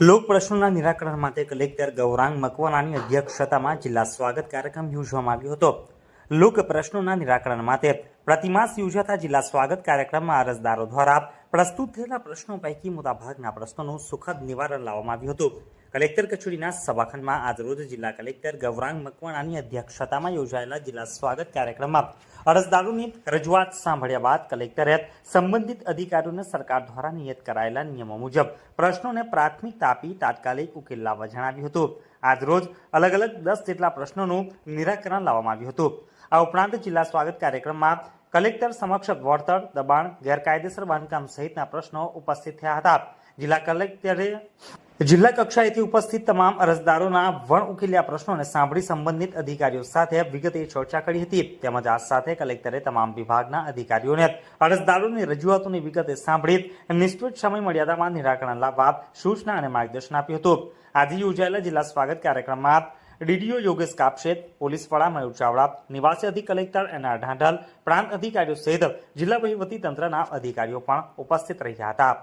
લોક પ્રશ્નોના નિરાકરણ માટે કલેક્ટર ગૌરાંગ મકવાણાની અધ્યક્ષતામાં જિલ્લા સ્વાગત કાર્યક્રમ યોજવામાં આવ્યો હતો. લોક પ્રશ્નોના નિરાકરણ માટે પ્રતિમાસ યોજાતા જિલ્લા સ્વાગત કાર્યક્રમમાં અરજદારો દ્વારા પ્રસ્તુત થયેલા પ્રશ્નો પૈકી મોટાભાગના પ્રશ્નોનું સુખદ નિવારણ લાવવામાં આવ્યું હતું. કલેક્ટર કચેરીના સભાખંડમાં આજરોજ જિલ્લા કલેક્ટર ગૌરાંગ મકવાણાની અધ્યક્ષતામાં યોજાયેલા જિલ્લા સ્વાગત કાર્યક્રમમાં અરજદારોની રજૂઆત સાંભળ્યા બાદ કલેક્ટરે સંબંધિત અધિકારીઓને સરકાર દ્વારા નિયત કરાયેલા નિયમો મુજબ પ્રશ્નોને પ્રાથમિકતા આપી તાત્કાલિક ઉકેલ લાવવા જણાવ્યું હતું. આજરોજ અલગ અલગ દસ જેટલા પ્રશ્નોનું નિરાકરણ લાવવામાં આવ્યું હતું. આ ઉપરાંત જિલ્લા સ્વાગત કાર્યક્રમમાં કલેક્ટર સમક્ષ વળતર, દબાણ, ગેરકાયદેસર બાંધકામ સહિતના પ્રશ્નો ઉપસ્થિત થયા હતા. જિલ્લા કલેક્ટરે જિલ્લા કક્ષાએથી ઉપસ્થિત તમામ અરજદારોના વણ ઉકેલ્યા પ્રશ્નોને સાંભળી સંબંધિત અધિકારીઓ સાથે વિગતે ચર્ચા કરી હતી. તેમજ આ સાથે કલેક્ટરે તમામ વિભાગના અધિકારીઓને અરજદારોની રજૂઆતોની વિગતે સાંભળી નિશ્ચિત સમય મર્યાદામાં નિરાકરણ લાવવા સૂચના અને માર્ગદર્શન આપ્યું હતું. આજે યોજાયેલા જિલ્લા સ્વાગત કાર્યક્રમમાં ડીડીઓ યોગેશ કાપશેત, પોલીસ વડા મયુર ચાવડા, નિવાસી અધિક કલેક્ટર એન આર ઢાંઢલ, પ્રાંત અધિકારીઓ સહિત જિલ્લા વહીવટી તંત્રના અધિકારીઓ પણ ઉપસ્થિત રહ્યા હતા.